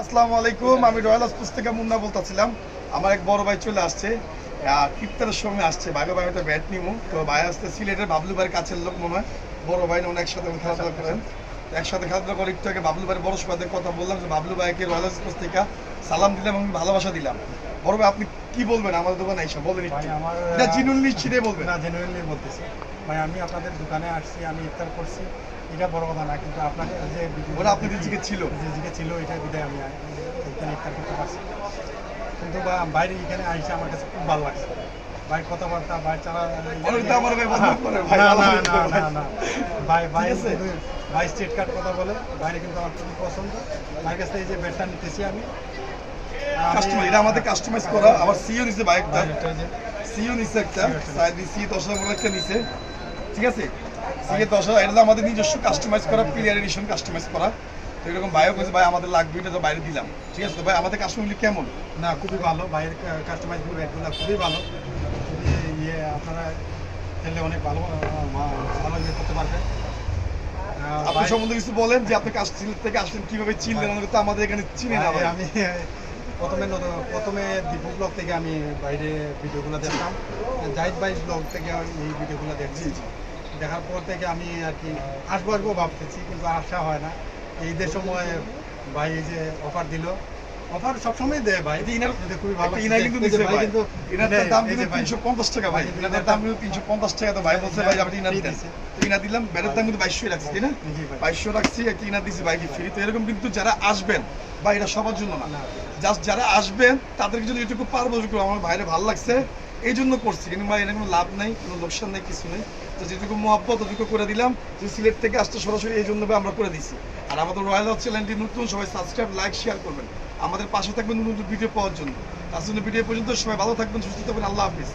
আসসালামু আলাইকুম। আমি রয়্যাল হাসপাস থেকে মুন্না বলতেছিলাম। আমার এক বড় ভাই চলে আসছে। সময় আসছে। ভাগে ভাই একটা ব্যাট নিমু। তো ভাই আসতে সিলেটের বাবলু ভাইয়ের কাছের লোক মনে হয়। বড় ভাই ওনার একসাথে খেলাধুলা করেন। একসাথে খেলাধুলা করে একটু আগে বাবলু ভাইয়ের বড় সাথে কথা বললাম যে বাবলু ভাইকে রয়্যাল হাসপাস থেকে সালাম দিলাম এবং ভালোবাসা দিলাম। বড় ভাই আপনি কি বলবেন? আমাদের দোকানে এসে বলেন আমার এটা জিনুল্লি ছিঁড়ে বলবেন। না জেনুইনলি বলতেছি। ভাই আমি আপনাদের দোকানে আসছি আমি ইফতার করছি। এটা বড় কথা না কিন্তু আপনাকে যে ভিডিও ওরা আপনাদের দিকে ছিল। ছিল এটা বিদায় আমি এখানে ইফতার করতে পারছি কিন্তু বা- বাইরে এখানে আইসে আমার কাছে খুব ভালো লাগছে। ভাই কথাবার্তা ভাই চালা ভাই ভাই না না না ভাই। না ভাই ভাই ভাই স্ট্রেট কাট কথা বলে বাইরে কিন্তু আমার খুবই পছন্দ। ভাইয়ের কাছ থেকে এই যে বেডটা নিতেছি আমি কাস্টমার এটা আমাদের কাস্টমাইজ করা। আবার সিও নিছে বাইকটা ভাই, এটা যে- সিও নিছে একটা। CO একটা সাইড সি দশ একটা নিছে। ঠিক আছে? সিএ দশ হাজার এটা তো আমাদের নিজস্ব কাস্টমাইজ করা প্লেয়ার এডিশন কাস্টমাইজ করা। তো এরকম ভাইও কইছে ভাই আমাদের লাগবে এটা তো বাইরে দিলাম। ঠিক আছে তো ভাই আমাদের কাস্টমারগুলি কেমন? না খুবই ভালো। বাইরের কাস্টমাইজ ব্যাগগুলো খুবই ভালো। ইয়ে আপনারা খেললে অনেক ভালো ভালো ইয়ে করতে পারবেন আহ, আপনি সম্বন্ধে কিছু বলেন যে আপনি কাস্ট থেকে আসলেন কীভাবে চিনলেন? তো আমাদের এখানে চিনি না ভাই। আমি প্রথমে প্রথমে দীপু ব্লগ থেকে আমি বাইরে ভিডিওগুলো দেখতাম। জাহিদ ভাই ব্লগ থেকে আমি এই ভিডিওগুলো দেখছি। দেখার পর থেকে আমি আর কি আসব আসব ভাবতেছি কিন্তু আসা হয় না এই ঈদের সময় ভাই এই যে অফার দিল অফার সবসময় দেয় ভাই ইনার- খুবই ভালো ইনার কিন্তু দিছে ভাই। কিন্তু ইনারটার দাম কিন্তু যে ভাই- 350 টাকা ভাই। ইনারটার দাম কিন্তু 350 টাকা তো ভাই বলছে ভাই আপনি ইনার ফ্রি দিছে। তো ইনার দিলাম, ব্যাটের দাম কিন্তু 2200 রাখছি, তাই না? জি ভাই। 2200 রাখছি, একটা ইনার দিছি ভাই free। তো এরকম কিন্তু যারা আসবেন, ভাই এটা সবার জন্য না। Just যারা আসবেন, তাদেরকে যদি এটুকু পারব, আমার ভাইরে ভালো লাগছে, এই জন্য করছি, কিন্তু ভাই এটা কোনো লাভ নাই, কোনো লোকসান নেই, কিছু নেই। তো যেটুকু মহাব্বত, ওটুকু করে দিলাম, যে সিলেট থেকে আসতে সরাসরি এই জন্য আমরা করে দিছি। আর আমাদের রয়্যাল হাউস চ্যানেলটি নতুন, সবাই সাবস্ক্রাইব লাইক শেয়ার করবেন। আমাদের পাশে থাকবেন নতুন ভিডিও পাওয়ার জন্য। তার জন্য ভিডিও পর্যন্ত, সবাই ভালো থাকবেন, সুস্থ থাকবেন, আল্লাহ হাফিজ।